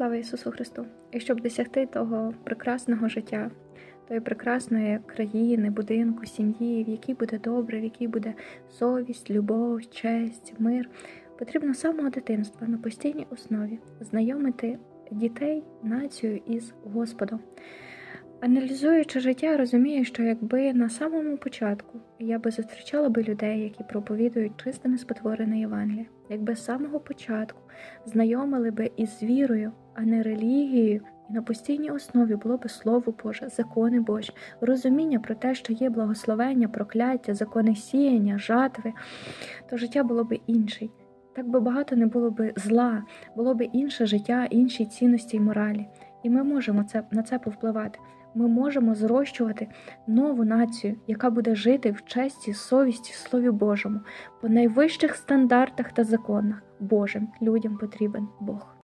Слава Ісусу Христу! І щоб досягти того прекрасного життя, тої прекрасної країни, будинку, сім'ї, в якій буде добре, в якій буде совість, любов, честь, мир, потрібно з самого дитинства на постійній основі знайомити дітей, націю із Господом. Аналізуючи життя, розумію, що якби на самому початку я би зустрічала би людей, які проповідують чисте неспотворене Євангеліє, якби з самого початку знайомили би із вірою, а не релігією, і на постійній основі було би Слово Боже, закони Божі, розуміння про те, що є благословення, прокляття, закони сіяння, жатви, то життя було би інший. Так би багато не було би зла, було би інше життя, інші цінності й моралі. І ми можемо це, на це повпливати. Ми можемо зрощувати нову націю, яка буде жити в честі, совісті, Слові Божому, по найвищих стандартах та законах Божим людям потрібен Бог.